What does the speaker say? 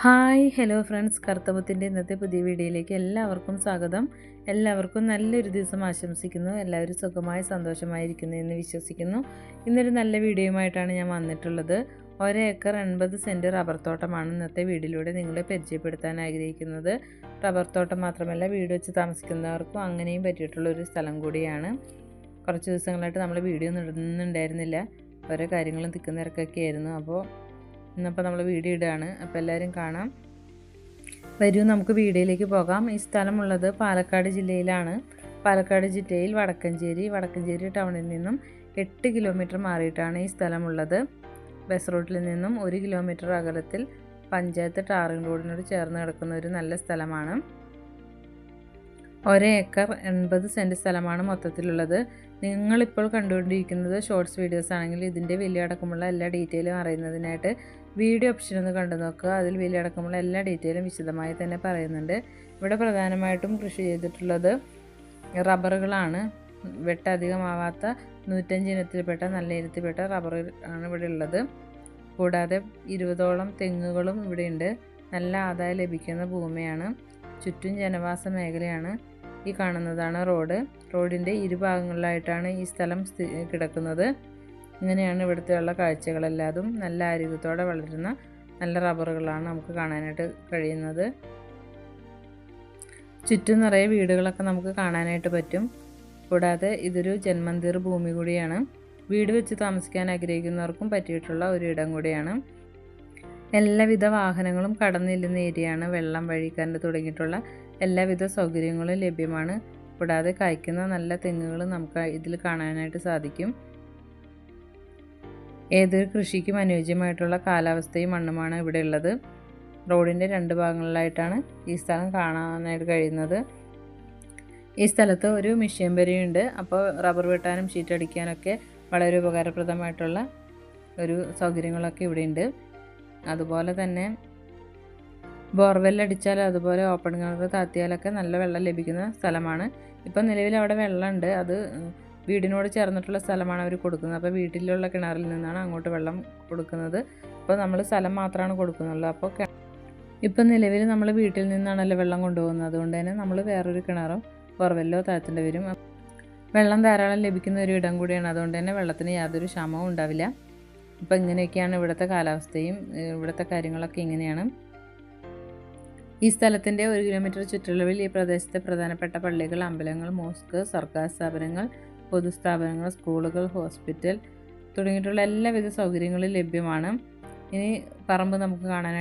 Hi hello friends. കർത്തവത്തിന്റെ ഇന്നത്തെ പുതിയ വീഡിയോയിലേക്ക് എല്ലാവർക്കും സ്വാഗതം. എല്ലാവർക്കും നല്ലൊരു ദിവസം ആശംസിക്കുന്നു. എല്ലാവരും സുഖമായി സന്തോഷമായിരിക്കുന്നു എന്ന് വിശ്വസിക്കുന്നു. ഇന്നൊരു നല്ല വീഡിയോയുമായിട്ടാണ് ഞാൻ വന്നിട്ടുള്ളത്. ഒരേക്കർ എൺപത് സെന്റ് റബ്ബർ തോട്ടമാണ് ഇന്നത്തെ വീടിലൂടെ നിങ്ങളെ പരിചയപ്പെടുത്താൻ ആഗ്രഹിക്കുന്നത്. റബ്ബർ തോട്ടം മാത്രമല്ല വീട് വെച്ച് താമസിക്കുന്നവർക്കും അങ്ങനെയും പറ്റിയിട്ടുള്ള ഒരു സ്ഥലം കൂടിയാണ്. കുറച്ച് ദിവസങ്ങളായിട്ട് നമ്മൾ വീഡിയോ ഇടുന്നുണ്ടായിരുന്നില്ല. ഓരോ കാര്യങ്ങളും തിക്കുന്നിറക്കൊക്കെ ആയിരുന്നു. അപ്പോൾ ഇന്നിപ്പോൾ നമ്മൾ വീഡിയോ ഇടുകയാണ് അപ്പോൾ എല്ലാവരും കാണാം. വരൂ നമുക്ക് വീഡിയോയിലേക്ക് പോകാം. ഈ സ്ഥലമുള്ളത് പാലക്കാട് ജില്ലയിലാണ്. പാലക്കാട് ജില്ലയിൽ വടക്കഞ്ചേരി വടക്കഞ്ചേരി ടൗണിൽ നിന്നും എട്ട് കിലോമീറ്റർ മാറിയിട്ടാണ് ഈ സ്ഥലമുള്ളത്. ബസ് റൂട്ടിൽ നിന്നും ഒരു കിലോമീറ്റർ അകലത്തിൽ പഞ്ചായത്ത് ടാറിംഗ് റോഡിനോട് ചേർന്ന് കിടക്കുന്ന ഒരു നല്ല സ്ഥലമാണ്. ഒരേക്കർ എൺപത് സെന്റ് സ്ഥലമാണ് മൊത്തത്തിലുള്ളത്. നിങ്ങളിപ്പോൾ കണ്ടുകൊണ്ടിരിക്കുന്നത് ഷോർട്സ് വീഡിയോസ് ആണെങ്കിൽ ഇതിന്റെ വില അടക്കമുള്ള എല്ലാ ഡീറ്റെയിലും അറിയുന്നതിനായിട്ട് വീഡിയോ ഓപ്ഷൻ ഒന്ന് കണ്ടു നോക്കുക. അതിൽ വില അടക്കമുള്ള എല്ലാ ഡീറ്റെയിലും വിശദമായി തന്നെ പറയുന്നുണ്ട്. ഇവിടെ പ്രധാനമായിട്ടും കൃഷി ചെയ്തിട്ടുള്ളത് റബ്ബറുകളാണ്. വെട്ടധികമാവാത്ത നൂറ്റഞ്ച് ഇനത്തിൽപ്പെട്ട നല്ല ഇനത്തിൽപ്പെട്ട റബ്ബർ ആണ് ഇവിടെ ഉള്ളത്. കൂടാതെ ഇരുപതോളം തെങ്ങുകളും ഇവിടെയുണ്ട് നല്ല ആദായം ലഭിക്കുന്ന ഭൂമിയാണ്. ചുറ്റും ജനവാസ മേഖലയാണ്. ഈ കാണുന്നതാണ് റോഡ്. റോഡിന്റെ ഇരുഭാഗങ്ങളിലായിട്ടാണ് ഈ സ്ഥലം കിടക്കുന്നത്. ഇങ്ങനെയാണ് ഇവിടുത്തെ ഉള്ള കാഴ്ചകളെല്ലാതും. നല്ല ആരോഗ്യത്തോടെ വളരുന്ന നല്ല റബ്ബറുകളാണ് നമുക്ക് കാണാനായിട്ട് കഴിയുന്നത്. ചുറ്റും നിറയെ വീടുകളൊക്കെ നമുക്ക് കാണാനായിട്ട് പറ്റും. കൂടാതെ ഇതൊരു ജന്മന്തിർ ഭൂമി കൂടിയാണ്. വീട് വെച്ച് താമസിക്കാൻ ആഗ്രഹിക്കുന്നവർക്കും പറ്റിയിട്ടുള്ള ഒരു ഇടം കൂടിയാണ്. എല്ലാവിധ വാഹനങ്ങളും കടന്നില്ലുന്ന ഏരിയയാണ് വെള്ളം വഴി കറണ്ട് തുടങ്ങിയിട്ടുള്ള എല്ലാവിധ സൗകര്യങ്ങളും ലഭ്യമാണ്. കൂടാതെ കായ്ക്കുന്ന നല്ല തെങ്ങുകൾ നമുക്ക് ഇതിൽ കാണാനായിട്ട് സാധിക്കും. ഏതൊരു കൃഷിക്കും അനുയോജ്യമായിട്ടുള്ള കാലാവസ്ഥയും മണ്ണുമാണ് ഇവിടെ ഉള്ളത്. റോഡിന്റെ രണ്ട് ഭാഗങ്ങളിലായിട്ടാണ് ഈ സ്ഥലം കാണാനായിട്ട് കഴിയുന്നത്. ഈ സ്ഥലത്ത് ഒരു മിഷ്യൻ വരെയുണ്ട് അപ്പോൾ റബ്ബർ വെട്ടാനും ഷീറ്റ് അടിക്കാനൊക്കെ വളരെ ഉപകാരപ്രദമായിട്ടുള്ള ഒരു സൗകര്യങ്ങളൊക്കെ ഇവിടെയുണ്ട്. അതുപോലെ തന്നെ ബോർവെല്ലടിച്ചാൽ അതുപോലെ ഓപ്പൺ കിണർ താത്തിയാലൊക്കെ നല്ല വെള്ളം ലഭിക്കുന്ന സ്ഥലമാണ്. ഇപ്പം നിലവിൽ അവിടെ വെള്ളമുണ്ട്. അത് വീടിനോട് ചേർന്നിട്ടുള്ള സ്ഥലമാണ് അവർ കൊടുക്കുന്നത്. അപ്പോൾ വീട്ടിലുള്ള കിണറിൽ നിന്നാണ് അങ്ങോട്ട് വെള്ളം കൊടുക്കുന്നത്. അപ്പോൾ നമ്മൾ സ്ഥലം മാത്രമാണ് കൊടുക്കുന്നുള്ളൂ. അപ്പോൾ ഇപ്പം നിലവിൽ നമ്മൾ വീട്ടിൽ നിന്നാണല്ലോ വെള്ളം കൊണ്ടുപോകുന്നത്. അതുകൊണ്ട് തന്നെ നമ്മൾ വേറൊരു കിണറോ ബോർവെല്ലോ താഴ്ത്തേണ്ടി വരും വെള്ളം ധാരാളം ലഭിക്കുന്ന ഒരു ഇടം കൂടിയാണ്. അതുകൊണ്ട് തന്നെ വെള്ളത്തിന് യാതൊരു ക്ഷാമവും ഉണ്ടാവില്ല. അപ്പോൾ ഇങ്ങനെയൊക്കെയാണ് ഇവിടുത്തെ കാലാവസ്ഥയും ഇവിടുത്തെ കാര്യങ്ങളൊക്കെ ഇങ്ങനെയാണ്. ഈ സ്ഥലത്തിന്റെ ഒരു കിലോമീറ്റർ ചുറ്റളവിൽ ഈ പ്രദേശത്തെ പ്രധാനപ്പെട്ട പള്ളികൾ അമ്പലങ്ങൾ മോസ്ക് സർക്കാർ സ്ഥാപനങ്ങൾ പൊതുസ്ഥാപനങ്ങൾ സ്കൂളുകൾ ഹോസ്പിറ്റൽ തുടങ്ങിയിട്ടുള്ള എല്ലാവിധ സൗകര്യങ്ങളും ലഭ്യമാണ്. ഇനി പറമ്പ് നമുക്ക് കാണാനായിട്ട്